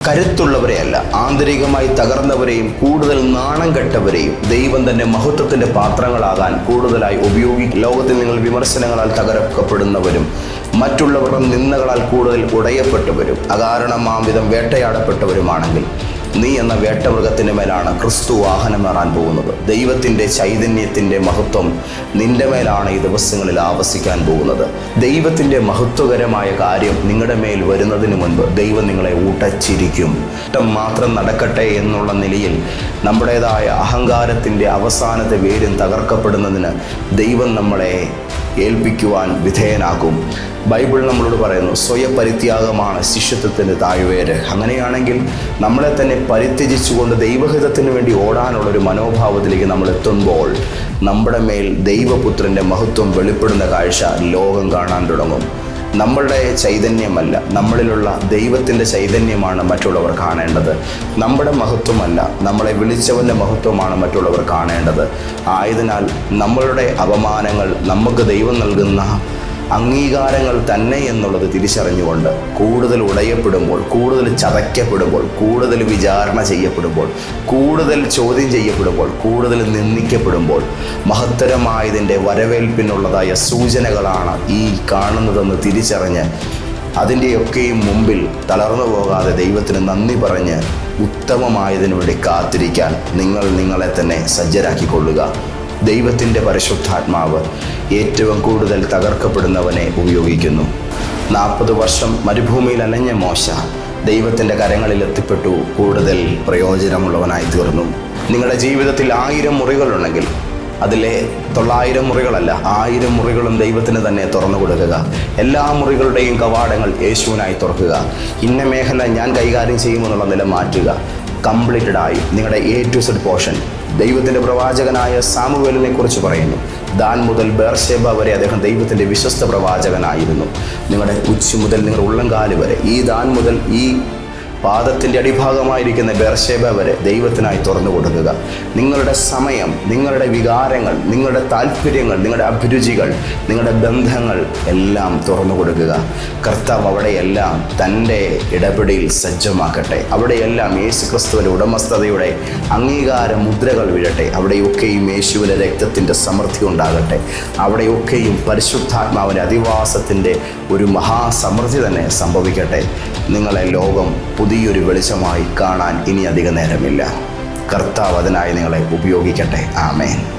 കരുത്തുള്ളവരെയല്ല ആന്തരികമായി തകർന്നവരെയും കൂടുതൽ നാണം കെട്ടവരെയും ദൈവം തന്നെ മഹത്വത്തിന്റെ പാത്രങ്ങളാകാൻ കൂടുതലായി ഉപയോഗിക്കും ലോകത്തിൽ നിങ്ങൾ വിമർശനങ്ങളാൽ തകർക്കപ്പെടുന്നവരും മറ്റുള്ളവരുടെ നിന്ദകളാൽ കൂടുതൽ ഉടയപ്പെട്ടവരും അകാരണമാം വിധം വേട്ടയാടപ്പെട്ടവരുമാണെങ്കിൽ നീ എന്ന വേട്ടമൃഗത്തിന്റെ മേലാണ് ക്രിസ്തു വാഹനമേറാൻ പോകുന്നത്. ദൈവത്തിന്റെ ചൈതന്യത്തിന്റെ മഹത്വം നിന്റെ മേലാണ് ഈ ദിവസങ്ങളിൽ ആവസിക്കാൻ പോകുന്നത്. ദൈവത്തിന്റെ മഹത്വകരമായ കാര്യം നിങ്ങളുടെ മേൽ വരുന്നതിന് മുൻപ് ദൈവം നിങ്ങളെ ഊട്ടച്ചിരിക്കും ഊട്ടം മാത്രം നടക്കട്ടെ എന്നുള്ള നിലയിൽ നമ്മുടേതായ അഹങ്കാരത്തിന്റെ അവസാനത്തെ വേരും തകർക്കപ്പെടുന്നതിന് ദൈവം നമ്മളെ ഏൽപ്പിക്കുവാൻ വിധേയനാക്കും. ബൈബിൾ നമ്മളോട് പറയുന്നു സ്വയപരിത്യാഗമാണ് ശിഷ്യത്വത്തിന്റെ താഴ്വേര്. അങ്ങനെയാണെങ്കിൽ നമ്മളെ തന്നെ പരിത്യജിച്ചുകൊണ്ട് ദൈവഹിതത്തിന് വേണ്ടി ഓടാനുള്ള ഒരു മനോഭാവത്തിലേക്ക് നമ്മൾ എത്തുമ്പോൾ നമ്മുടെ മേൽ ദൈവപുത്രന്റെ മഹത്വം വെളിപ്പെടുന്ന കാഴ്ച ലോകം കാണാൻ തുടങ്ങും. നമ്മളുടെ ചൈതന്യമല്ല നമ്മളിലുള്ള ദൈവത്തിന്റെ ചൈതന്യമാണ് മറ്റുള്ളവർ കാണേണ്ടത്. നമ്മുടെ മഹത്വമല്ല നമ്മളെ വിളിച്ചവന്റെ മഹത്വമാണ് മറ്റുള്ളവർ കാണേണ്ടത്. ആയതിനാൽ നമ്മളുടെ അപമാനങ്ങൾ നമുക്ക് ദൈവം നൽകുന്ന അംഗീകാരങ്ങൾ തന്നെ എന്നുള്ളത് തിരിച്ചറിഞ്ഞുകൊണ്ട് കൂടുതൽ ഉടയപ്പെടുമ്പോൾ കൂടുതൽ ചതയ്ക്കപ്പെടുമ്പോൾ കൂടുതൽ വിചാരണ ചെയ്യപ്പെടുമ്പോൾ കൂടുതൽ ചോദ്യം ചെയ്യപ്പെടുമ്പോൾ കൂടുതൽ നിന്ദിക്കപ്പെടുമ്പോൾ മഹത്തരമായതിന്റെ വരവേൽപ്പിനുള്ളതായ സൂചനകളാണ് ഈ കാണുന്നതെന്ന് തിരിച്ചറിഞ്ഞ് അതിന്റെയൊക്കെയും മുമ്പിൽ തളർന്നു പോകാതെ ദൈവത്തിന് നന്ദി പറഞ്ഞ് ഉത്തമമായതിനു വേണ്ടി കാത്തിരിക്കാൻ നിങ്ങൾ നിങ്ങളെ തന്നെ സജ്ജരാക്കിക്കൊള്ളുക. ദൈവത്തിന്റെ പരിശുദ്ധാത്മാവ് ഏറ്റവും കൂടുതൽ തകർക്കപ്പെടുന്നവനെ ഉപയോഗിക്കുന്നു. നാൽപ്പത് വർഷം മരുഭൂമിയിൽ അലഞ്ഞ മോശ ദൈവത്തിന്റെ കരങ്ങളിൽ എത്തിപ്പെട്ടു കൂടുതൽ പ്രയോജനമുള്ളവനായി തീർന്നു. നിങ്ങളുടെ ജീവിതത്തിൽ ആയിരം മുറികളുണ്ടെങ്കിൽ അതിലെ തൊള്ളായിരം മുറികളല്ല ആയിരം മുറികളും ദൈവത്തിന് തന്നെ തുറന്നു കൊടുക്കുക. എല്ലാ മുറികളുടെയും കവാടങ്ങൾ യേശുവിനായി തുറക്കുക. ഇന്ന മേഖല ഞാൻ കൈകാര്യം ചെയ്യുമെന്നുള്ള നില മാറ്റുക. കംപ്ലീറ്റഡ് ആയി. നിങ്ങളുടെ എ ടു സെഡ് പോർഷൻ ദൈവത്തിന്റെ പ്രവാചകനായ സാമുവേലിനെ കുറിച്ച് പറയുന്നു. ദാൻ മുതൽ ബേർഷേബ വരെ അദ്ദേഹം ദൈവത്തിന്റെ വിശ്വസ്ത പ്രവാചകനായിരുന്നു. നിങ്ങളുടെ ഉച്ച മുതൽ നിങ്ങളുടെ ഉള്ളംകാൽ വരെ ഈ ദാൻ മുതൽ ഈ പാദത്തിന്റെ അടിഭാഗമായിരിക്കുന്ന ബെർഷേബ വരെ ദൈവത്തിനായി തുറന്നു കൊടുക്കുക. നിങ്ങളുടെ സമയം നിങ്ങളുടെ വികാരങ്ങൾ നിങ്ങളുടെ താല്പര്യങ്ങൾ നിങ്ങളുടെ അഭിരുചികൾ നിങ്ങളുടെ ബന്ധങ്ങൾ എല്ലാം തുറന്നു കൊടുക്കുക. കർത്താവ് അവിടെയെല്ലാം തന്റെ ഇടപെടിയിൽ സജ്ജമാക്കട്ടെ. അവിടെയെല്ലാം യേശു ക്രിസ്തുവിന്റെ ഉടമസ്ഥതയുടെ അംഗീകാര മുദ്രകൾ വീഴട്ടെ. അവിടെയൊക്കെയും യേശുവിന്റെ രക്തത്തിന്റെ സമൃദ്ധി ഉണ്ടാകട്ടെ. അവിടെയൊക്കെയും പരിശുദ്ധാത്മാവിന്റെ അധിവാസത്തിന്റെ ഒരു മഹാസമൃദ്ധി തന്നെ സംഭവിക്കട്ടെ. നിങ്ങളെ ലോകം പുതിയൊരു വെളിച്ചമായി കാണാൻ ഇനി അധിക നേരമില്ല. കർത്താവ് അതിനായി നിങ്ങളെ ഉപയോഗിക്കട്ടെ. ആമേൻ.